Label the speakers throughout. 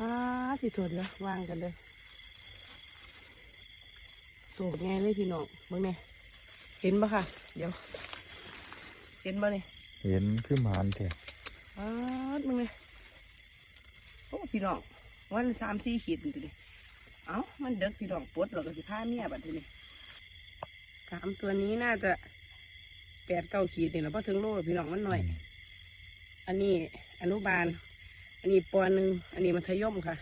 Speaker 1: อ้าสิโถดเดี๋ยววางกันเลยตัวไงเลยพี่น้องเบิ่งเนี่ยเห็นปะค่ะ เดี๋ยว เห็นปะเนี่ย
Speaker 2: เห็นคือหมานแท้
Speaker 1: อ้าดมึงเนี่ยโอ้พี่น้องวันสามสี่ขีดนี่ดิเอ้ามันเด็กพี่น้องปวดเราก็สิพาเมียบัดนี้สามตัวนี้น่าจะแปดเก้าขีดนี่แหละพอถึงโลแล้วพี่น้องมันหน่อย อันนี้อนุบาล อันนี้ปหนึ่งอันนี้มัธยมค่ะ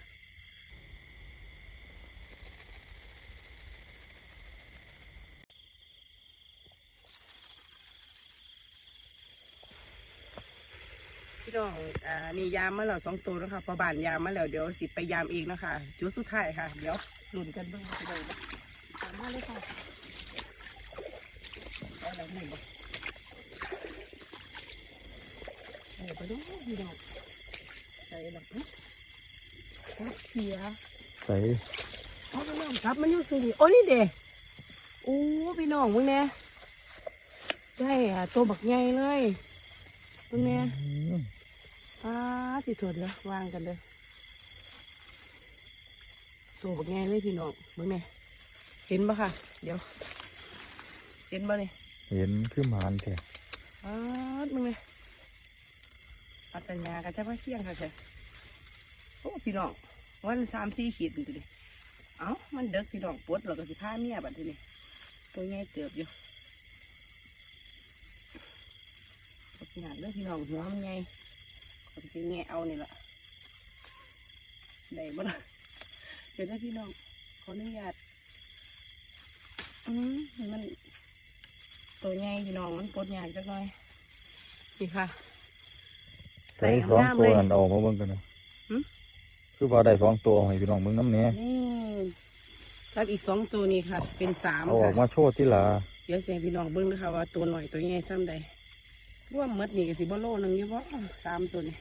Speaker 1: พี่น้องอ่านี่ยามมาแล้วสองตัวแล้วค่ะพอบานยามมาแล้วเดี๋ยวสิไปยามเองนะคะจุดสุดท้ายค่ะ เดี๋ยวลุ้นกันเบ้างพี่น้องนะตามมาเลยค่ะเอาแล้วนี่บ่เอาไปดูพี่น้อง ใส่หลักนะรักเสีย
Speaker 2: ใส่
Speaker 1: เอาไปน้องครับมันอยู่สิโอ้นี่เด้โอ้พี่น้องมึงเนี่ยได้อะตัวบักใหญ่เลยมึงเนี่ย
Speaker 2: อืม
Speaker 1: อ้าสิโถดเดี๋ยววางกันเลยตัวบักใหญ่เลยพี่น้องมึงเนี่ยเห็นปะค่ะ เดี๋ยว เห็นปะเนี่ย
Speaker 2: เห็นคือหมานแท้
Speaker 1: อ้ามึงเนี่ย ปัตตญากันจะมาเที่ยงค่ะใช่โอ้พี่น้องวันสามสี่ขีดนี่ดิเอ้ามันเด็กพี่น้องปวดเราก็สิพาเมียบัดทีนี้ตัวใหญ่เติบอยู่ปวดงานเด้อพี่น้องหัวมันใหญ่ก็สิแงะเอานี่แหละได้บ่ล่ะเดี๋ยวได้อพี่น้องขออนุญาตอืมมันตัวใหญ่พี่น้องมันปวดยากจักหน่อยนี่ค่ะ
Speaker 2: ใส่สอง
Speaker 1: งาม
Speaker 2: ตั
Speaker 1: เล
Speaker 2: วยนั่นออกมาเบิ่งกันนะ
Speaker 1: หึ
Speaker 2: คือว่าได้สองตัวให้พี่น้องเบิ่งน้ำเนี้ย
Speaker 1: นี่ครับอีกสองตัวนี่ค่ะ เป็นสาม
Speaker 2: เอาออก
Speaker 1: ค่ะ
Speaker 2: มาโชว์ที่หลา
Speaker 1: เดี๋ยวเสียพี่น้องเบิ้งนะคะว่าตัวหน่อยตัวใหญ่ซ้ำใดร่วมหมดนี่ก็สิบ่โลหนึงอยู่บ่สามตัวนี่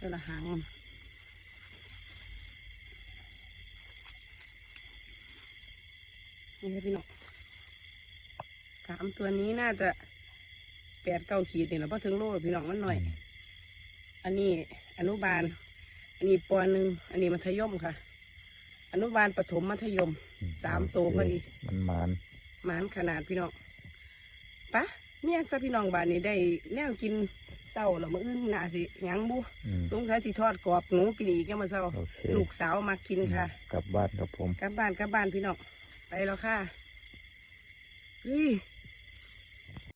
Speaker 1: ตัวละหางมันนี่ค่ะพี่น้องสามตัวนี้น่าจะ แปดเก้าขีดนี่แหละพอถึงโลแล้วพี่น้องมันหน่อย อันนี้อนุบาล อันนี้ปหนึ่งอันนี้มัธยมค่ะ อนุบาลประถมมัธยมสามตัวพอดี
Speaker 2: มันหมาน
Speaker 1: หมานขนาดพี่น้องปะเนี่ยซะพี่น้องบ้านนี้ได้แนวกินเต้าแล้วมื้ออื่นน่าสิหยังบุ
Speaker 2: อืม
Speaker 1: สงสัยสิทอดกรอบหนูกินอีกยังมาเช้า
Speaker 2: โอเค
Speaker 1: ลูกสาวมากินค่ะ
Speaker 2: กลับบ้านครับผม
Speaker 1: กลับบ้านกลับบ้านพี่น้องไปแล้วค่ะเฮ้ย